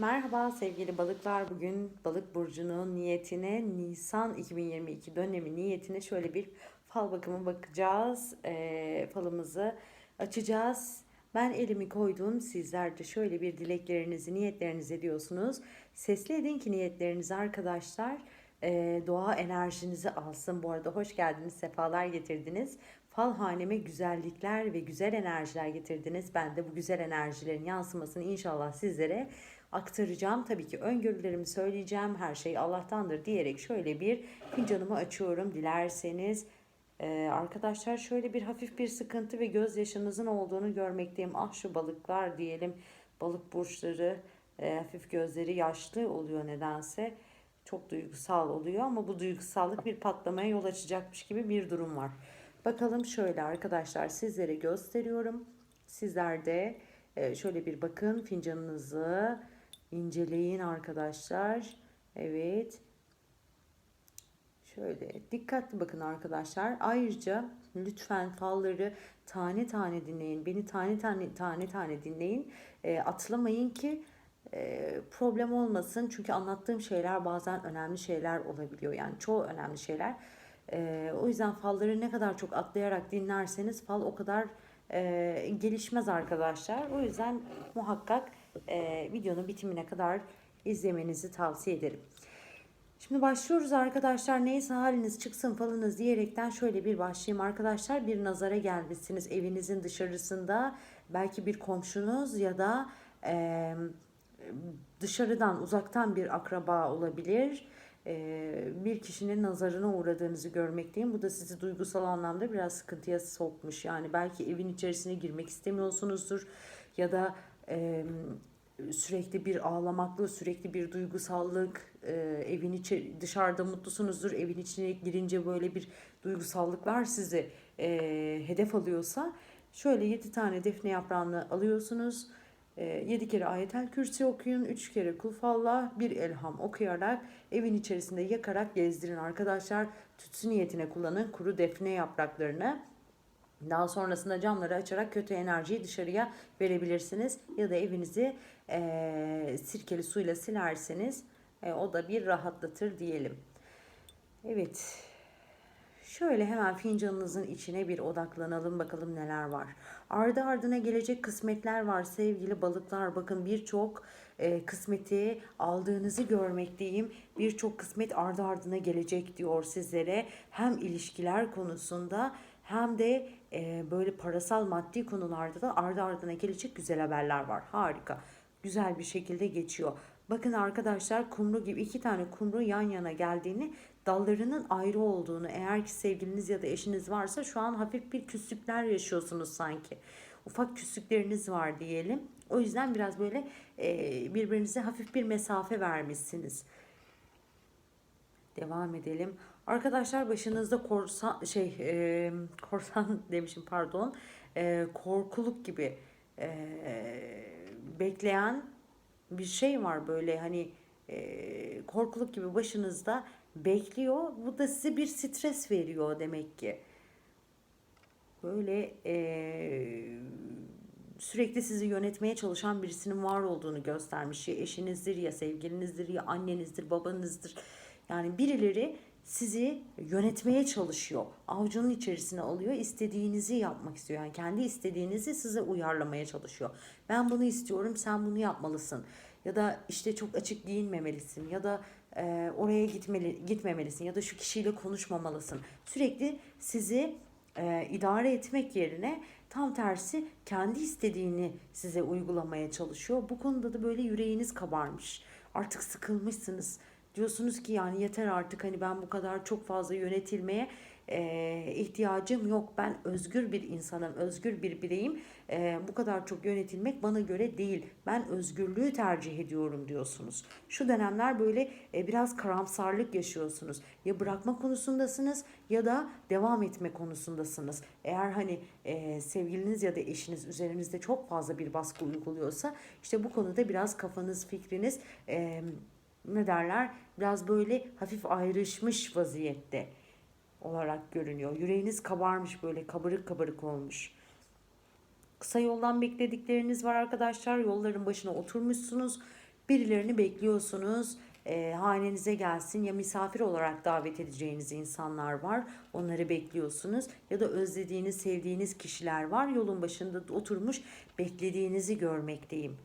Merhaba sevgili balıklar. Bugün balık burcunun niyetine Nisan 2022 dönemi niyetine şöyle bir fal bakımı bakacağız. Ee, falımızı açacağız. Ben elimi koydum. Sizler de şöyle bir dileklerinizi, niyetlerinizi ediyorsunuz. Sesli edin ki niyetlerinizi arkadaşlar e, doğa enerjinizi alsın. Bu arada hoş geldiniz, sefalar getirdiniz. Fal haneme güzellikler ve güzel enerjiler getirdiniz. Ben de bu güzel enerjilerin yansımasını inşallah sizlere aktaracağım. Tabii ki öngörülerimi söyleyeceğim. Her şey Allah'tandır diyerek şöyle bir fincanımı açıyorum. Dilerseniz ee, arkadaşlar şöyle bir hafif bir sıkıntı ve gözyaşınızın olduğunu görmekteyim. Ah şu balıklar diyelim. Balık burçları e, hafif gözleri yaşlı oluyor nedense. Çok duygusal oluyor ama bu duygusallık bir patlamaya yol açacakmış gibi bir durum var. Bakalım şöyle arkadaşlar sizlere gösteriyorum. Sizler de e, şöyle bir bakın fincanınızı inceleyin arkadaşlar. Evet. Şöyle dikkatli bakın arkadaşlar. Ayrıca lütfen falları tane tane dinleyin. Beni tane tane tane tane dinleyin. E, atlamayın ki e, problem olmasın. Çünkü anlattığım şeyler bazen önemli şeyler olabiliyor. Yani çoğu önemli şeyler. E, o yüzden falları ne kadar çok atlayarak dinlerseniz fal o kadar e, gelişmez arkadaşlar. O yüzden muhakkak e, videonun bitimine kadar izlemenizi tavsiye ederim. Şimdi başlıyoruz arkadaşlar. Neyse haliniz çıksın falınız diyerekten şöyle bir başlayayım arkadaşlar. Bir nazara gelmişsiniz evinizin dışarısında. Belki bir komşunuz ya da e, dışarıdan uzaktan bir akraba olabilir. E, bir kişinin nazarına uğradığınızı görmekteyim. Bu da sizi duygusal anlamda biraz sıkıntıya sokmuş. Yani belki evin içerisine girmek istemiyorsunuzdur ya da e, sürekli bir ağlamaklı, sürekli bir duygusallık, e, evin içi dışarıda mutlusunuzdur, evin içine girince böyle bir duygusallıklar sizi e, hedef alıyorsa şöyle 7 tane defne yaprağını alıyorsunuz. 7 kere ayetel kürsi okuyun, 3 kere kulfallah, bir elham okuyarak evin içerisinde yakarak gezdirin arkadaşlar. Tütsü niyetine kullanın kuru defne yapraklarını. Daha sonrasında camları açarak kötü enerjiyi dışarıya verebilirsiniz. Ya da evinizi e, sirkeli suyla silerseniz e, o da bir rahatlatır diyelim. Evet. Şöyle hemen fincanınızın içine bir odaklanalım bakalım neler var. Ardı ardına gelecek kısmetler var sevgili balıklar. Bakın birçok e, kısmeti aldığınızı görmekteyim. Birçok kısmet ardı ardına gelecek diyor sizlere. Hem ilişkiler konusunda hem de e, böyle parasal maddi konularda da ardı ardına gelecek güzel haberler var. Harika. Güzel bir şekilde geçiyor. Bakın arkadaşlar kumru gibi iki tane kumru yan yana geldiğini dallarının ayrı olduğunu eğer ki sevgiliniz ya da eşiniz varsa şu an hafif bir küslükler yaşıyorsunuz sanki. Ufak küslükleriniz var diyelim. O yüzden biraz böyle e, birbirinize hafif bir mesafe vermişsiniz. Devam edelim. Arkadaşlar başınızda korsan şey e, korsan demişim pardon. E, korkuluk gibi e, bekleyen bir şey var böyle hani e, korkuluk gibi başınızda bekliyor. Bu da size bir stres veriyor demek ki. Böyle e, sürekli sizi yönetmeye çalışan birisinin var olduğunu göstermiş. Ya eşinizdir ya sevgilinizdir ya annenizdir babanızdır. Yani birileri sizi yönetmeye çalışıyor. Avucunun içerisine alıyor. istediğinizi yapmak istiyor. Yani kendi istediğinizi size uyarlamaya çalışıyor. Ben bunu istiyorum, sen bunu yapmalısın. Ya da işte çok açık giyinmemelisin ya da e, oraya gitmeli gitmemelisin ya da şu kişiyle konuşmamalısın. Sürekli sizi e, idare etmek yerine tam tersi kendi istediğini size uygulamaya çalışıyor. Bu konuda da böyle yüreğiniz kabarmış. Artık sıkılmışsınız diyorsunuz ki yani yeter artık hani ben bu kadar çok fazla yönetilmeye e, ihtiyacım yok. Ben özgür bir insanım, özgür bir bireyim. E, bu kadar çok yönetilmek bana göre değil. Ben özgürlüğü tercih ediyorum diyorsunuz. Şu dönemler böyle e, biraz karamsarlık yaşıyorsunuz. Ya bırakma konusundasınız ya da devam etme konusundasınız. Eğer hani e, sevgiliniz ya da eşiniz üzerinizde çok fazla bir baskı uyguluyorsa işte bu konuda biraz kafanız, fikriniz... E, ne derler biraz böyle hafif ayrışmış vaziyette olarak görünüyor. Yüreğiniz kabarmış böyle kabarık kabarık olmuş. Kısa yoldan bekledikleriniz var arkadaşlar. Yolların başına oturmuşsunuz. Birilerini bekliyorsunuz. E, hanenize gelsin ya misafir olarak davet edeceğiniz insanlar var. Onları bekliyorsunuz. Ya da özlediğiniz, sevdiğiniz kişiler var. Yolun başında oturmuş beklediğinizi görmekteyim.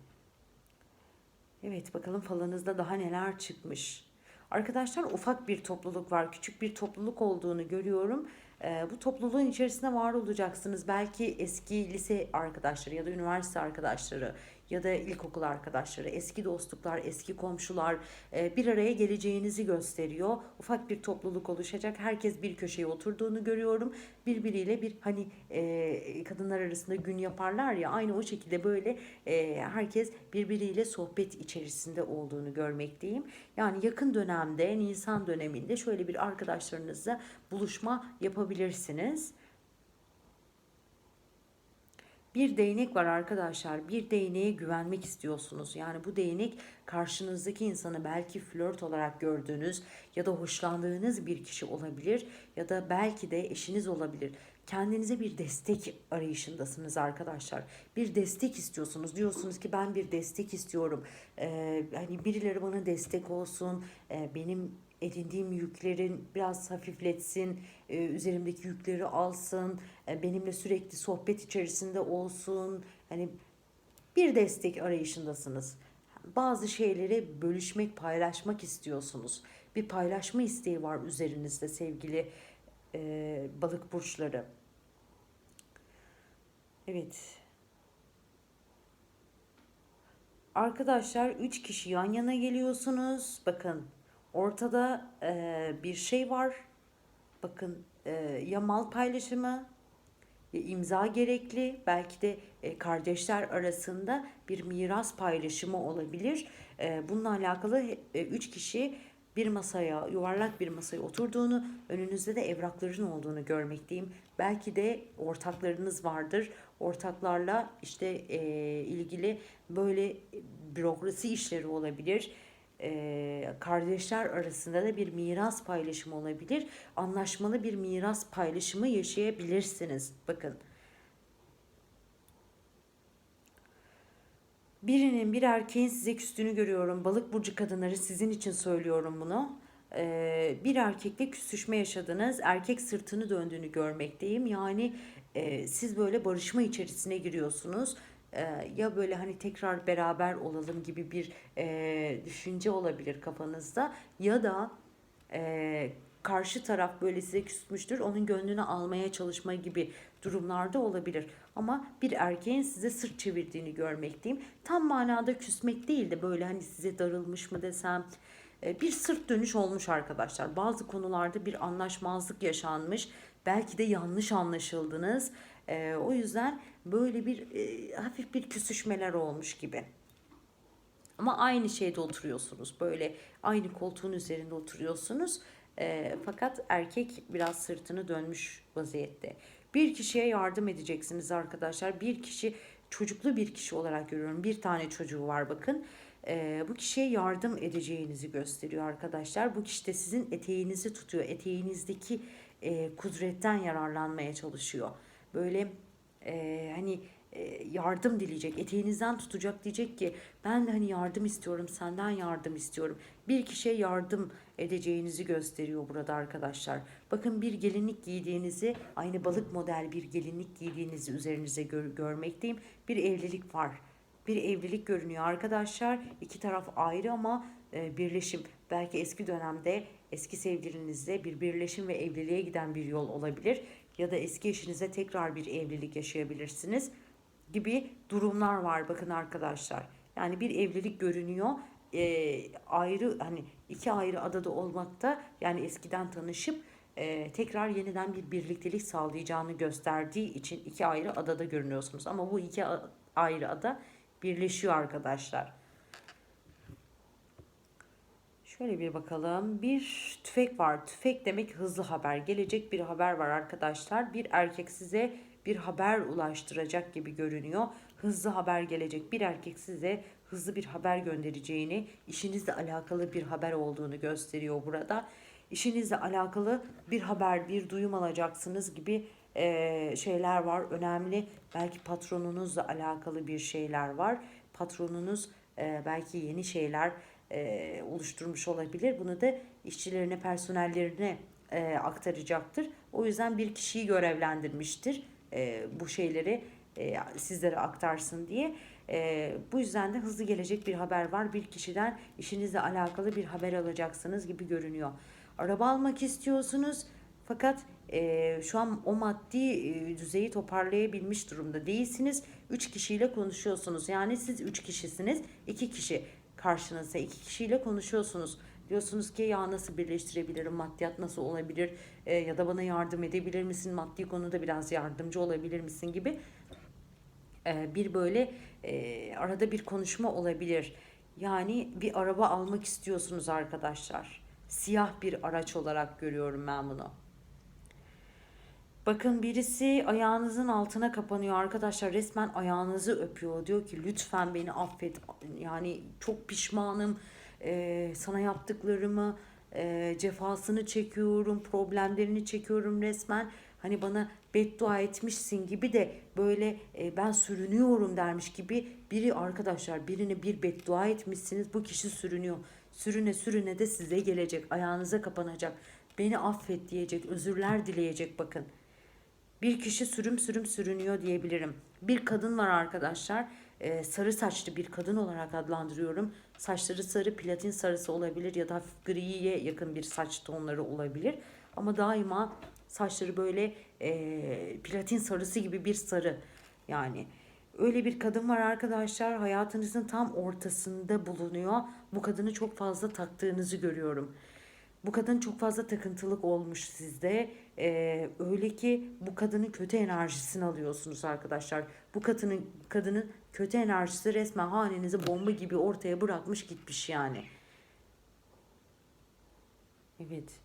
Evet bakalım falınızda daha neler çıkmış. Arkadaşlar ufak bir topluluk var. Küçük bir topluluk olduğunu görüyorum. Ee, bu topluluğun içerisinde var olacaksınız. Belki eski lise arkadaşları ya da üniversite arkadaşları ya da ilkokul arkadaşları, eski dostluklar, eski komşular e, bir araya geleceğinizi gösteriyor. Ufak bir topluluk oluşacak. Herkes bir köşeye oturduğunu görüyorum. Birbiriyle bir hani e, kadınlar arasında gün yaparlar ya aynı o şekilde böyle e, herkes birbiriyle sohbet içerisinde olduğunu görmekteyim. Yani yakın dönemde Nisan döneminde şöyle bir arkadaşlarınızla buluşma yapabilirsiniz. Bir değnek var arkadaşlar. Bir değneğe güvenmek istiyorsunuz. Yani bu değnek karşınızdaki insanı belki flört olarak gördüğünüz ya da hoşlandığınız bir kişi olabilir ya da belki de eşiniz olabilir. Kendinize bir destek arayışındasınız arkadaşlar. Bir destek istiyorsunuz. Diyorsunuz ki ben bir destek istiyorum. Ee, hani birileri bana destek olsun. Ee, benim edindiğim yüklerin biraz hafifletsin, e, üzerimdeki yükleri alsın, e, benimle sürekli sohbet içerisinde olsun. Hani bir destek arayışındasınız. Bazı şeyleri bölüşmek, paylaşmak istiyorsunuz. Bir paylaşma isteği var üzerinizde sevgili e, balık burçları. Evet. Arkadaşlar 3 kişi yan yana geliyorsunuz. Bakın Ortada e, bir şey var. Bakın e, ya mal paylaşımı ya imza gerekli. Belki de e, kardeşler arasında bir miras paylaşımı olabilir. E, bununla alakalı e, üç kişi bir masaya, yuvarlak bir masaya oturduğunu, önünüzde de evrakların olduğunu görmekteyim. Belki de ortaklarınız vardır. Ortaklarla işte e, ilgili böyle bürokrasi işleri olabilir kardeşler arasında da bir miras paylaşımı olabilir. Anlaşmalı bir miras paylaşımı yaşayabilirsiniz. Bakın. Birinin bir erkeğin size küstüğünü görüyorum. Balık burcu kadınları sizin için söylüyorum bunu. Bir erkekle küsüşme yaşadınız. Erkek sırtını döndüğünü görmekteyim. Yani siz böyle barışma içerisine giriyorsunuz ya böyle hani tekrar beraber olalım gibi bir e, düşünce olabilir kafanızda ya da e, karşı taraf böyle size küsmüştür onun gönlünü almaya çalışma gibi durumlarda olabilir. Ama bir erkeğin size sırt çevirdiğini görmekteyim. Tam manada küsmek değil de böyle hani size darılmış mı desem e, bir sırt dönüş olmuş arkadaşlar. Bazı konularda bir anlaşmazlık yaşanmış. Belki de yanlış anlaşıldınız. E, o yüzden böyle bir e, hafif bir küsüşmeler olmuş gibi. Ama aynı şeyde oturuyorsunuz. Böyle aynı koltuğun üzerinde oturuyorsunuz. E, fakat erkek biraz sırtını dönmüş vaziyette. Bir kişiye yardım edeceksiniz arkadaşlar. Bir kişi çocuklu bir kişi olarak görüyorum. Bir tane çocuğu var bakın. E, bu kişiye yardım edeceğinizi gösteriyor arkadaşlar. Bu kişi de sizin eteğinizi tutuyor. Eteğinizdeki e, kudretten yararlanmaya çalışıyor. Böyle e, hani e, yardım dileyecek, eteğinizden tutacak diyecek ki ben hani yardım istiyorum, senden yardım istiyorum. Bir kişiye yardım edeceğinizi gösteriyor burada arkadaşlar. Bakın bir gelinlik giydiğinizi, aynı balık model bir gelinlik giydiğinizi üzerinize gör, görmekteyim. Bir evlilik var. Bir evlilik görünüyor arkadaşlar. İki taraf ayrı ama e, birleşim. Belki eski dönemde eski sevgilinizle bir birleşim ve evliliğe giden bir yol olabilir ya da eski eşinize tekrar bir evlilik yaşayabilirsiniz gibi durumlar var bakın arkadaşlar. Yani bir evlilik görünüyor. E, ayrı hani iki ayrı adada olmakta yani eskiden tanışıp e, tekrar yeniden bir birliktelik sağlayacağını gösterdiği için iki ayrı adada görünüyorsunuz. Ama bu iki ayrı ada birleşiyor arkadaşlar. Şöyle bir bakalım. Bir tüfek var. Tüfek demek hızlı haber. Gelecek bir haber var arkadaşlar. Bir erkek size bir haber ulaştıracak gibi görünüyor. Hızlı haber gelecek. Bir erkek size hızlı bir haber göndereceğini, işinizle alakalı bir haber olduğunu gösteriyor burada. İşinizle alakalı bir haber, bir duyum alacaksınız gibi şeyler var. Önemli. Belki patronunuzla alakalı bir şeyler var. Patronunuz belki yeni şeyler e, oluşturmuş olabilir. Bunu da işçilerine, personellerine e, aktaracaktır. O yüzden bir kişiyi görevlendirmiştir e, bu şeyleri e, sizlere aktarsın diye. E, bu yüzden de hızlı gelecek bir haber var. Bir kişiden işinizle alakalı bir haber alacaksınız gibi görünüyor. Araba almak istiyorsunuz fakat e, şu an o maddi e, düzeyi toparlayabilmiş durumda değilsiniz. Üç kişiyle konuşuyorsunuz. Yani siz üç kişisiniz. iki kişi karşınızda iki kişiyle konuşuyorsunuz. Diyorsunuz ki ya nasıl birleştirebilirim, maddiyat nasıl olabilir e, ya da bana yardım edebilir misin, maddi konuda biraz yardımcı olabilir misin gibi e, bir böyle e, arada bir konuşma olabilir. Yani bir araba almak istiyorsunuz arkadaşlar. Siyah bir araç olarak görüyorum ben bunu. Bakın birisi ayağınızın altına kapanıyor. Arkadaşlar resmen ayağınızı öpüyor. Diyor ki lütfen beni affet. Yani çok pişmanım. Ee, sana yaptıklarımı e, cefasını çekiyorum problemlerini çekiyorum resmen. Hani bana beddua etmişsin gibi de böyle e, ben sürünüyorum. dermiş gibi biri arkadaşlar birine bir beddua etmişsiniz. Bu kişi sürünüyor. Sürüne sürüne de size gelecek ayağınıza kapanacak. Beni affet diyecek özürler dileyecek. Bakın bir kişi sürüm sürüm sürünüyor diyebilirim. Bir kadın var arkadaşlar. Ee, sarı saçlı bir kadın olarak adlandırıyorum. Saçları sarı, platin sarısı olabilir ya da hafif griye yakın bir saç tonları olabilir. Ama daima saçları böyle e, platin sarısı gibi bir sarı. Yani öyle bir kadın var arkadaşlar. Hayatınızın tam ortasında bulunuyor. Bu kadını çok fazla taktığınızı görüyorum. Bu kadın çok fazla takıntılık olmuş sizde. Ee, öyle ki bu kadının kötü enerjisini alıyorsunuz arkadaşlar. Bu kadının kadının kötü enerjisi resmen hanenizi bomba gibi ortaya bırakmış gitmiş yani. Evet.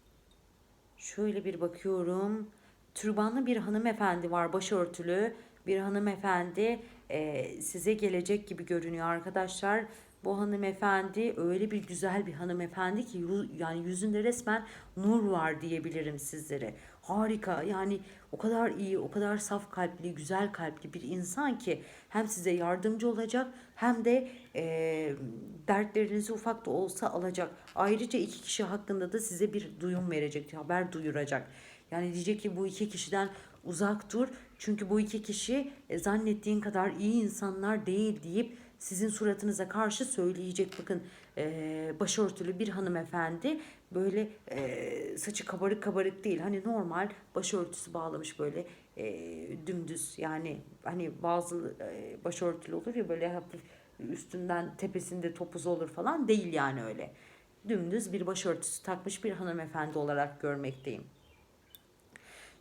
Şöyle bir bakıyorum. Türbanlı bir hanımefendi var başörtülü. Bir hanımefendi e, size gelecek gibi görünüyor arkadaşlar. Bu hanımefendi öyle bir güzel bir hanımefendi ki yani yüzünde resmen nur var diyebilirim sizlere. Harika yani o kadar iyi, o kadar saf kalpli, güzel kalpli bir insan ki hem size yardımcı olacak hem de e, dertlerinizi ufak da olsa alacak. Ayrıca iki kişi hakkında da size bir duyum verecek, haber duyuracak. Yani diyecek ki bu iki kişiden uzak dur. Çünkü bu iki kişi e, zannettiğin kadar iyi insanlar değil deyip sizin suratınıza karşı söyleyecek. Bakın e, başörtülü bir hanımefendi böyle e, saçı kabarık kabarık değil. Hani normal başörtüsü bağlamış böyle e, dümdüz yani hani bazı e, başörtülü olur ya böyle hafif üstünden tepesinde topuz olur falan değil yani öyle. Dümdüz bir başörtüsü takmış bir hanımefendi olarak görmekteyim.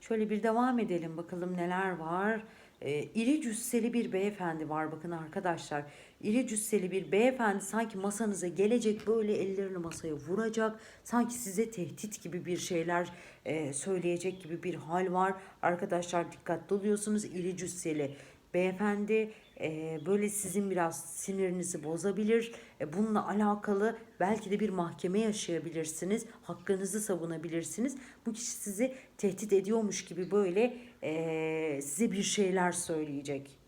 Şöyle bir devam edelim bakalım neler var. E, iri cüsseli bir beyefendi var bakın arkadaşlar. İri cüsseli bir beyefendi sanki masanıza gelecek böyle ellerini masaya vuracak. Sanki size tehdit gibi bir şeyler e, söyleyecek gibi bir hal var. Arkadaşlar dikkatli oluyorsunuz iri cüsseli beyefendi e, böyle sizin biraz sinirinizi bozabilir. E, bununla alakalı belki de bir mahkeme yaşayabilirsiniz. Hakkınızı savunabilirsiniz. Bu kişi sizi tehdit ediyormuş gibi böyle e, size bir şeyler söyleyecek.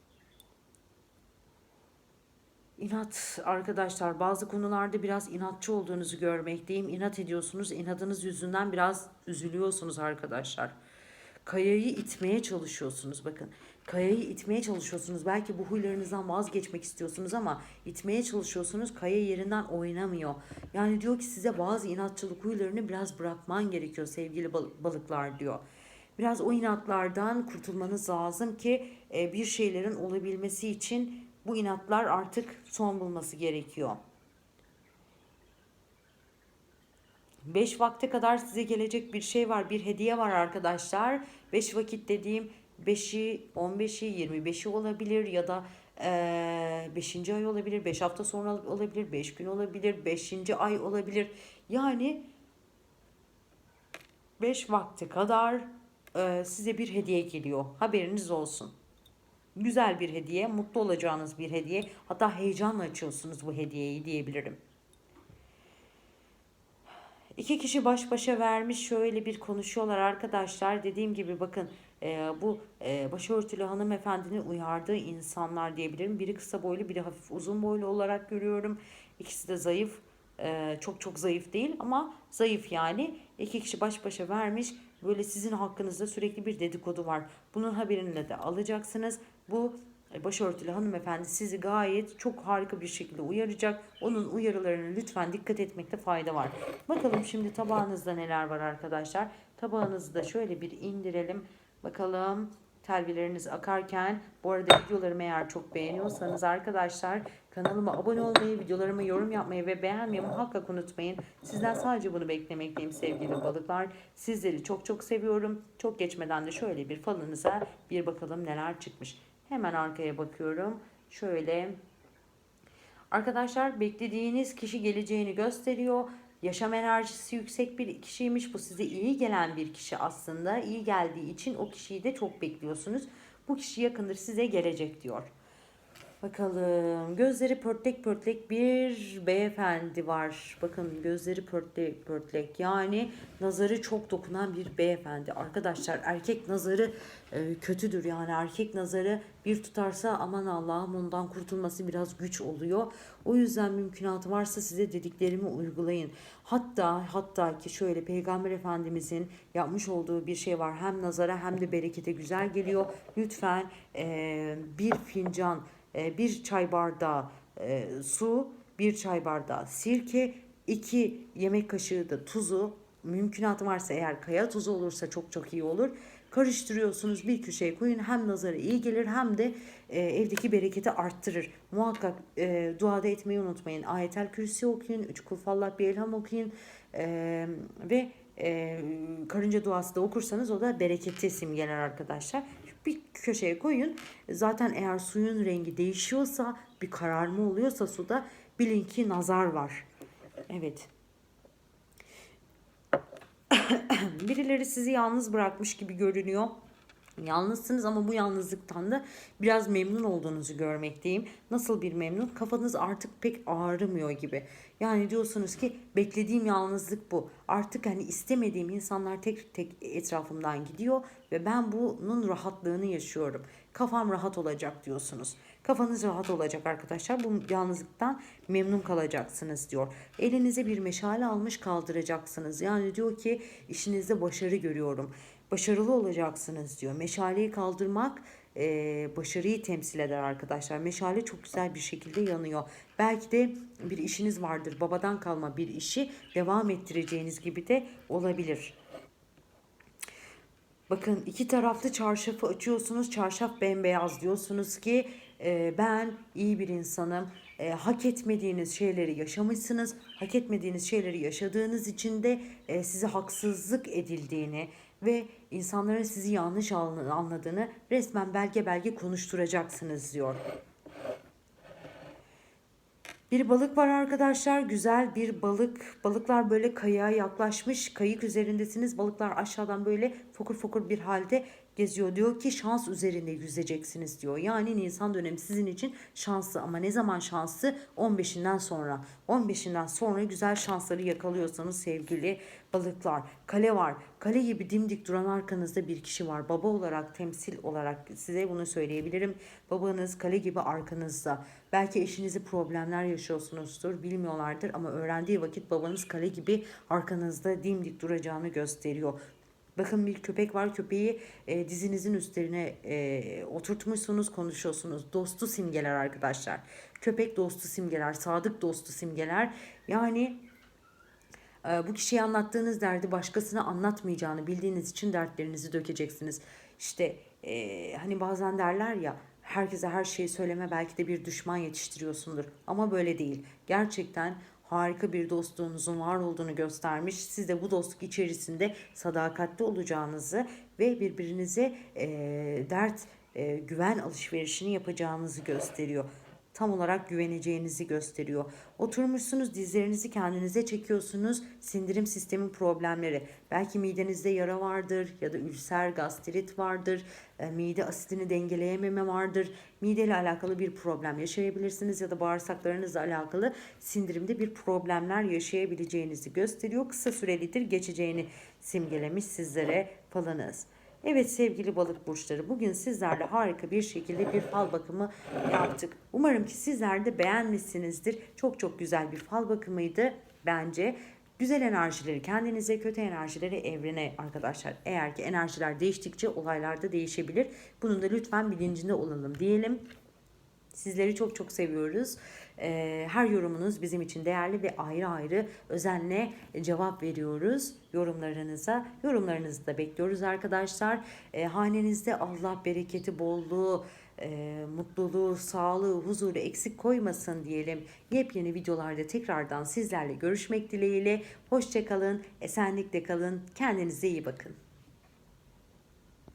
İnat arkadaşlar bazı konularda biraz inatçı olduğunuzu görmekteyim. İnat ediyorsunuz. İnadınız yüzünden biraz üzülüyorsunuz arkadaşlar. Kayayı itmeye çalışıyorsunuz bakın. Kayayı itmeye çalışıyorsunuz. Belki bu huylarınızdan vazgeçmek istiyorsunuz ama itmeye çalışıyorsunuz. Kaya yerinden oynamıyor. Yani diyor ki size bazı inatçılık huylarını biraz bırakman gerekiyor sevgili balıklar diyor. Biraz o inatlardan kurtulmanız lazım ki e, bir şeylerin olabilmesi için bu inatlar artık son bulması gerekiyor. 5 vakte kadar size gelecek bir şey var, bir hediye var arkadaşlar. 5 vakit dediğim 5'i, 15'i, 25'i olabilir ya da 5. E, ay olabilir, 5 hafta sonra olabilir, 5 gün olabilir, 5. ay olabilir. Yani 5 vakte kadar size bir hediye geliyor. Haberiniz olsun. Güzel bir hediye, mutlu olacağınız bir hediye. Hatta heyecanla açıyorsunuz bu hediyeyi diyebilirim. İki kişi baş başa vermiş şöyle bir konuşuyorlar arkadaşlar. Dediğim gibi bakın e, bu e, başörtülü hanımefendinin uyardığı insanlar diyebilirim. Biri kısa boylu, biri hafif uzun boylu olarak görüyorum. İkisi de zayıf. E, çok çok zayıf değil ama zayıf yani. İki kişi baş başa vermiş. Böyle sizin hakkınızda sürekli bir dedikodu var. Bunun haberini de alacaksınız. Bu e, başörtülü hanımefendi sizi gayet çok harika bir şekilde uyaracak. Onun uyarılarına lütfen dikkat etmekte fayda var. Bakalım şimdi tabağınızda neler var arkadaşlar. Tabağınızı da şöyle bir indirelim. Bakalım telvileriniz akarken bu arada videolarımı eğer çok beğeniyorsanız arkadaşlar kanalıma abone olmayı, videolarıma yorum yapmayı ve beğenmeyi muhakkak unutmayın. Sizden sadece bunu beklemekteyim sevgili balıklar. Sizleri çok çok seviyorum. Çok geçmeden de şöyle bir falınıza bir bakalım neler çıkmış. Hemen arkaya bakıyorum. Şöyle Arkadaşlar beklediğiniz kişi geleceğini gösteriyor. Yaşam enerjisi yüksek bir kişiymiş. Bu size iyi gelen bir kişi aslında. İyi geldiği için o kişiyi de çok bekliyorsunuz. Bu kişi yakındır size gelecek diyor. Bakalım gözleri pörtlek pörtlek bir beyefendi var. Bakın gözleri pörtlek pörtlek yani nazarı çok dokunan bir beyefendi. Arkadaşlar erkek nazarı e, kötüdür yani erkek nazarı bir tutarsa aman Allah'ım ondan kurtulması biraz güç oluyor. O yüzden mümkünatı varsa size dediklerimi uygulayın. Hatta hatta ki şöyle Peygamber Efendimizin yapmış olduğu bir şey var. Hem nazara hem de berekete güzel geliyor. Lütfen e, bir fincan e, bir çay bardağı e, su, bir çay bardağı sirke, iki yemek kaşığı da tuzu, mümkünatı varsa eğer kaya tuzu olursa çok çok iyi olur. Karıştırıyorsunuz bir köşeye koyun hem nazara iyi gelir hem de e, evdeki bereketi arttırır. Muhakkak e, duada etmeyi unutmayın. Ayetel Kürsi okuyun, üç kul fallah bir elham okuyun e, ve e, karınca duası da okursanız o da bereketi simgeler arkadaşlar bir köşeye koyun. Zaten eğer suyun rengi değişiyorsa bir kararma oluyorsa suda bilin ki nazar var. Evet. Birileri sizi yalnız bırakmış gibi görünüyor. Yalnızsınız ama bu yalnızlıktan da biraz memnun olduğunuzu görmekteyim. Nasıl bir memnun? Kafanız artık pek ağrımıyor gibi. Yani diyorsunuz ki beklediğim yalnızlık bu. Artık hani istemediğim insanlar tek tek etrafımdan gidiyor ve ben bunun rahatlığını yaşıyorum. Kafam rahat olacak diyorsunuz. Kafanız rahat olacak arkadaşlar. Bu yalnızlıktan memnun kalacaksınız diyor. Elinize bir meşale almış kaldıracaksınız. Yani diyor ki işinizde başarı görüyorum başarılı olacaksınız diyor. Meşaleyi kaldırmak e, başarıyı temsil eder arkadaşlar. Meşale çok güzel bir şekilde yanıyor. Belki de bir işiniz vardır. Babadan kalma bir işi devam ettireceğiniz gibi de olabilir. Bakın iki taraflı çarşafı açıyorsunuz. Çarşaf bembeyaz diyorsunuz ki e, ben iyi bir insanım. E, hak etmediğiniz şeyleri yaşamışsınız. Hak etmediğiniz şeyleri yaşadığınız için de e, size haksızlık edildiğini, ve insanların sizi yanlış anladığını resmen belge belge konuşturacaksınız diyor. Bir balık var arkadaşlar. Güzel bir balık. Balıklar böyle kayaya yaklaşmış. Kayık üzerindesiniz. Balıklar aşağıdan böyle fokur fokur bir halde geziyor. Diyor ki şans üzerinde yüzeceksiniz diyor. Yani Nisan dönemi sizin için şanslı ama ne zaman şanslı? 15'inden sonra. 15'inden sonra güzel şansları yakalıyorsanız sevgili balıklar. Kale var. Kale gibi dimdik duran arkanızda bir kişi var. Baba olarak, temsil olarak size bunu söyleyebilirim. Babanız kale gibi arkanızda. Belki eşinizi problemler yaşıyorsunuzdur, bilmiyorlardır ama öğrendiği vakit babanız kale gibi arkanızda dimdik duracağını gösteriyor. Bakın bir köpek var. Köpeği e, dizinizin üstlerine e, oturtmuşsunuz, konuşuyorsunuz. Dostu simgeler arkadaşlar. Köpek dostu simgeler, sadık dostu simgeler. Yani e, bu kişiye anlattığınız derdi başkasına anlatmayacağını bildiğiniz için dertlerinizi dökeceksiniz. İşte e, hani bazen derler ya herkese her şeyi söyleme belki de bir düşman yetiştiriyorsundur. Ama böyle değil. Gerçekten harika bir dostluğunuzun var olduğunu göstermiş. Siz de bu dostluk içerisinde sadakatli olacağınızı ve birbirinize e, dert, e, güven alışverişini yapacağınızı gösteriyor tam olarak güveneceğinizi gösteriyor. Oturmuşsunuz dizlerinizi kendinize çekiyorsunuz. Sindirim sistemi problemleri. Belki midenizde yara vardır ya da ülser, gastrit vardır. E, mide asitini dengeleyememe vardır. Mide ile alakalı bir problem yaşayabilirsiniz ya da bağırsaklarınızla alakalı sindirimde bir problemler yaşayabileceğinizi gösteriyor. Kısa sürelidir geçeceğini simgelemiş sizlere falınız. Evet sevgili balık burçları bugün sizlerle harika bir şekilde bir fal bakımı yaptık. Umarım ki sizler de beğenmişsinizdir. Çok çok güzel bir fal bakımıydı bence. Güzel enerjileri kendinize, kötü enerjileri evrene arkadaşlar. Eğer ki enerjiler değiştikçe olaylar da değişebilir. Bunun da lütfen bilincinde olalım diyelim. Sizleri çok çok seviyoruz. Ee, Her yorumunuz bizim için değerli ve ayrı ayrı özenle cevap veriyoruz yorumlarınıza. Yorumlarınızı da bekliyoruz arkadaşlar. Ee, Hanenizde Allah bereketi, bolluğu, e, mutluluğu, sağlığı, huzuru eksik koymasın diyelim. Yepyeni videolarda tekrardan sizlerle görüşmek dileğiyle. Hoşçakalın, esenlikle kalın, kendinize iyi bakın.